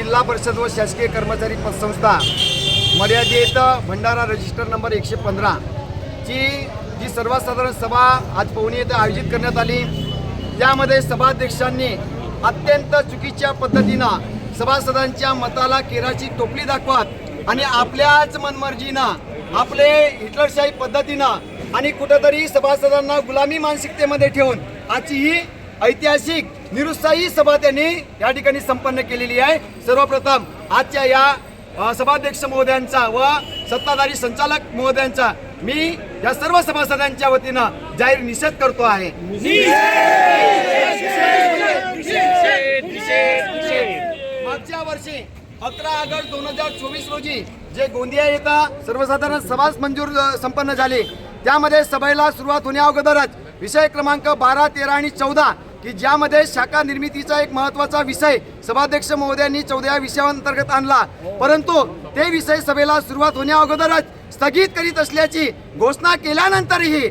जिल्हा परिषद व शासकीय कर्मचारी पतसंस्था मर्यादित भंडारा रजिस्टर नंबर एकशे पंधरा ची जी सर्वसाधारण सभा आज पवनी येथे आयोजित करण्यात आली. त्यामध्ये सभाध्यक्षांनी अत्यंत चुकीच्या पद्धतीनं सभासदांच्या मताला केराची टोपली दाखवत आणि आपल्याच मनमर्जीनं आपले हिटलरशाही पद्धतीनं आणि कुठंतरी सभासदांना गुलामी मानसिकतेमध्ये ठेवून आजची ही ऐतिहासिक निरुत्साही सभा त्यांनी या ठिकाणी संपन्न केलेली आहे. सर्वप्रथम आजच्या या सभाध्यक्ष महोदयांचा व सत्ताधारी संचालक महोदयांचा मी या सर्व सभासदांच्या वतीनं जाहीर निषेध करतो आहे. मागच्या वर्षी अकरा ऑगस्ट दोन हजार चोवीस रोजी जे गोंदिया येथे सर्वसाधारण सभाच मंजूर संपन्न झाली. त्यामध्ये सभेला सुरुवात होण्या अगोदरच विषय क्रमांक बारा तेरा आणि चौदा की ज्यामध्ये शाखा निर्मितीचा एक महत्त्वाचा विषय सभाध्यक्ष महोदयांनी चौदा विषयाअंतर्गत आणला. परंतु ते विषय सभेला सुरुवात होण्या अगोदरच स्थगित करीत असल्याची घोषणा केल्यानंतरही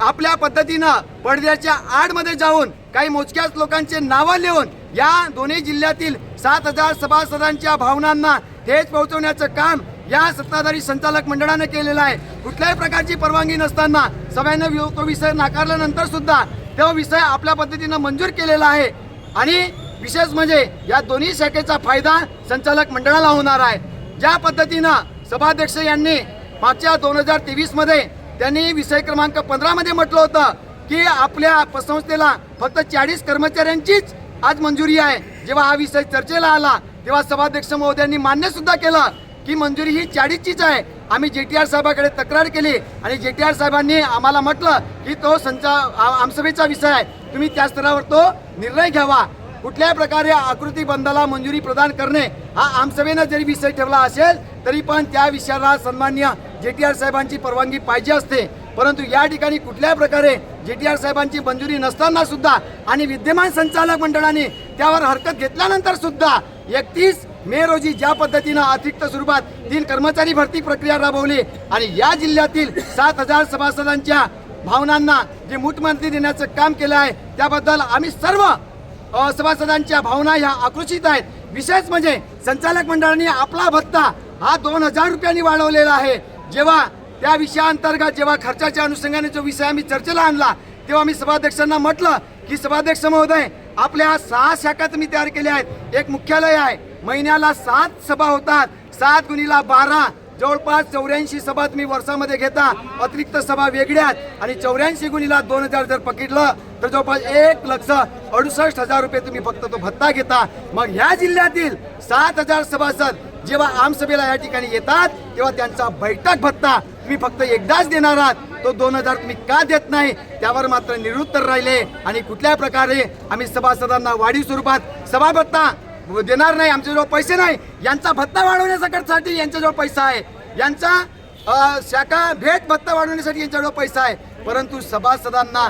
आपल्या पद्धतीनं पडद्याच्या आडमध्ये जाऊन काही मोजक्याच लोकांचे नावं लिहून या दोन्ही जिल्ह्यातील सात हजार सभासदांच्या भावनांना थेट पोहोचवण्याचं काम या सत्ताधारी संचालक मंडळाने केलेलं आहे. कुठल्याही प्रकारची परवानगी नसताना सभेनं वि- तो विषय नाकारल्यानंतर सुद्धा तो विषय आपल्या पद्धतीनं मंजूर केलेला आहे. आणि विशेष म्हणजे या दोन्ही शाखेचा फायदा संचालक मंडळाला होणार आहे. ज्या पद्धतीनं सभाध्यक्ष यांनी मागच्या दोन हजार तेवीसमध्ये त्यांनी विषय क्रमांक पंधरामध्ये म्हटलं होतं की आपल्या संस्थेला फक्त चाळीस कर्मचाऱ्यांचीच आज मंजुरी आहे. जेव्हा हा विषय चर्चेला आला तेव्हा सभाध्यक्ष महोदयांनी मान्य सुद्धा केलं. की मंजुरी ही चाळीसचीच आहे. आम्ही जे टी आर साहेबाकडे तक्रार केली आणि जे टी आर साहेबांनी आम्हाला म्हटलं की तो संचा आमसभेचा विषय आहे. तुम्ही त्या स्तरावर तो निर्णय घ्यावा. कुठल्याही प्रकारे आकृती बंदाला मंजुरी प्रदान करणे हा आमसभेनं जरी विषय ठेवला असेल तरी पण त्या विषयाला सन्मान्य जे टी आर साहेबांची परवानगी पाहिजे असते. परंतु या ठिकाणी कुठल्याही प्रकारे जे टी आर साहेबांची मंजुरी नसताना सुद्धा आणि विद्यमान संचालक मंडळाने त्यावर हरकत घेतल्यानंतर सुद्धा एकतीस मे रोजी ज्या पद्धतीनं अतिरिक्त स्वरूपात तीन कर्मचारी भरती प्रक्रिया राबवली आणि या जिल्ह्यातील सात हजार सभासदांच्या भावनांना जे मुठमंत्री देण्याचं काम केलं आहे त्याबद्दल आम्ही सर्व सभासदांच्या भावना ह्या आक्रोशित आहेत. विशेष म्हणजे संचालक मंडळाने आपला भत्ता हा दोन हजार रुपयांनी वाढवलेला आहे. जेव्हा त्या विषयाअंतर्गत जेव्हा खर्चाच्या अनुषंगाने जो विषय आम्ही चर्चेला आणला तेव्हा मी सभाध्यक्षांना म्हटलं की सभाध्यक्ष महोदय आपल्या सहा शाखा तुम्ही तयार केल्या आहेत. एक मुख्यालय आहे महिन्याला सात सभा होतात. सात गुणीला बारा. जवळपास चौऱ्याऐंशी सभा तुम्ही वर्षामध्ये घेता. अतिरिक्त सभा वेगळ्यात आणि चौऱ्याऐंशी गुणीला दोन हजार जर पकडलं तर जवळपास एक लक्ष अडुसष्ट हजार रुपये तुम्ही फक्त तो भत्ता घेता. मग ह्या जिल्ह्यातील सात हजार सभासद जेव्हा आमसभेला या ठिकाणी येतात तेव्हा त्यांचा बैठक भत्ता तुम्ही फक्त एकदाच देणार आहात. तो दोन हजार तुम्ही का देत नाही? त्यावर मात्र निरुत्तर राहिले. आणि कुठल्या प्रकारे आम्ही सभासदांना वाढीव स्वरूपात सभा भत्ता देणार नाही आमच्याजवळ पैसे नाही. यांचा भत्ता वाढवण्यासाठी यांच्याजवळ पैसा आहे. यांचा शाखा भेट भत्ता वाढवण्यासाठी यांच्याजवळ पैसा आहे. परंतु सभासदांना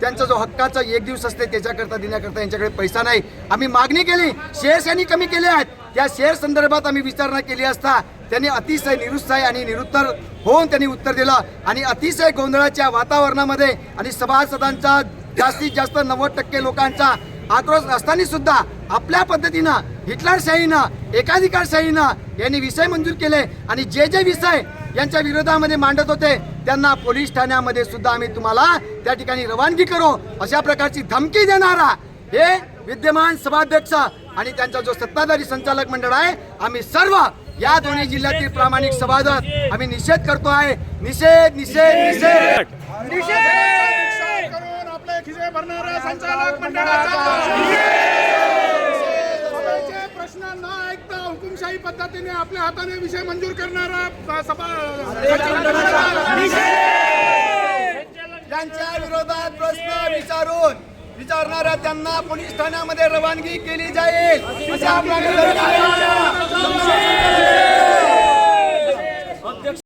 त्यांचा जो हक्काचा एक दिवस असते त्याच्याकरता देण्याकरता यांच्याकडे पैसा नाही. आम्ही मागणी केली शेअर्स यांनी कमी केले आहेत. त्या शेअर संदर्भात आम्ही विचारणा केली असता त्यांनी अतिशय निरुत्साही आणि निरुत्तर होऊन त्यांनी उत्तर दिलं. आणि अतिशय गोंधळाच्या वातावरणामध्ये आणि सभासदांचा जास्तीत जास्त नव्वद टक्के लोकांचा आक्रोश असताना सुद्धा आपल्या पद्धतीनं हिटलरशाहीनं एकाधिकारशाहीनं यांनी विषय मंजूर केले आणि जे जे विषय यांच्या विरोधामध्ये मांडत होते त्यांना पोलीस ठाण्यामध्ये सुद्धा आम्ही तुम्हाला त्या ठिकाणी रवानगी करू. अशा प्रकारची धमकी देणारा हे विद्यमान सभाध्यक्ष आणि त्यांचा जो सत्ताधारी संचालक मंडळ आहे आम्ही सर्व या दोन्ही जिल्ह्यातील प्रामाणिक सभागत आम्ही निषेध करतो आहे. निषेध निषेध. निषेध! खिसे भरणाऱ्या संचालक मंडळाचा प्रश्न न ऐकता हुकुमशाही पद्धतीने आपल्या हाताने विषय मंजूर करणारा सभा यांच्या विरोधात प्रश्न विचारून विचारणाऱ्या त्यांना पोलीस ठाण्यामध्ये रवानगी केली जाईल.